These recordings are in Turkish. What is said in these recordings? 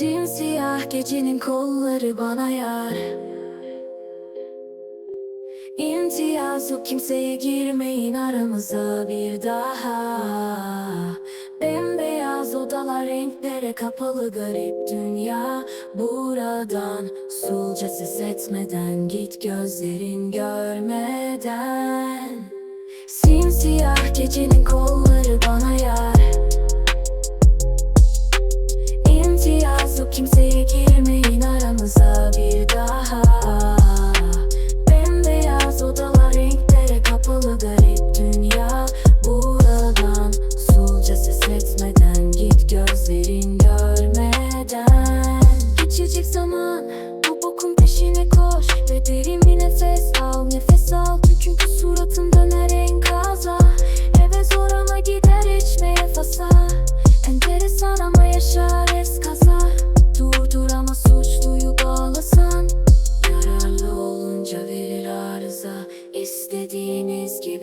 Simsiyah gecenin kolları bana yar. İmtiyaz yok kimseye girmeyin aramıza bir daha. Bembeyaz odalar renklere kapalı garip dünya. Buradan sulca ses etmeden git gözlerin görmeden. Simsiyah gecenin kolları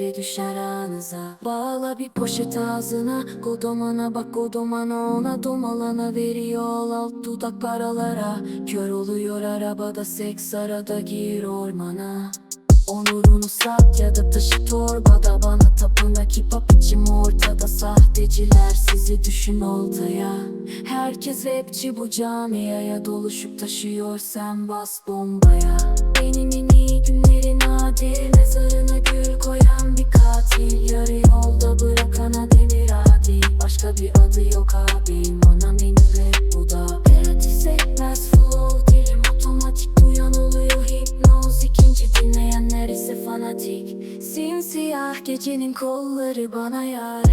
Gibi düşer anıza Bağla bir poşet ağzına. Kodomana bak kodomana ona. Domalana veriyor alt dudak paralara. Kör oluyor arabada seks arada gir ormana. Onurunu sat ya da taşı torbada. Bana tapına kipap içim ortada. Sahteciler sizi düşün oltaya. Herkes rapçi bu camiaya. Doluşup taşıyor sen bas bombaya bir adı yok abim. Ana menü rap bu da Operatif sekmez flow Dilim otomatik. Duyan oluyor hipnoz. İkinci dinleyenler ise fanatik. Simsiyah gecenin kolları bana yar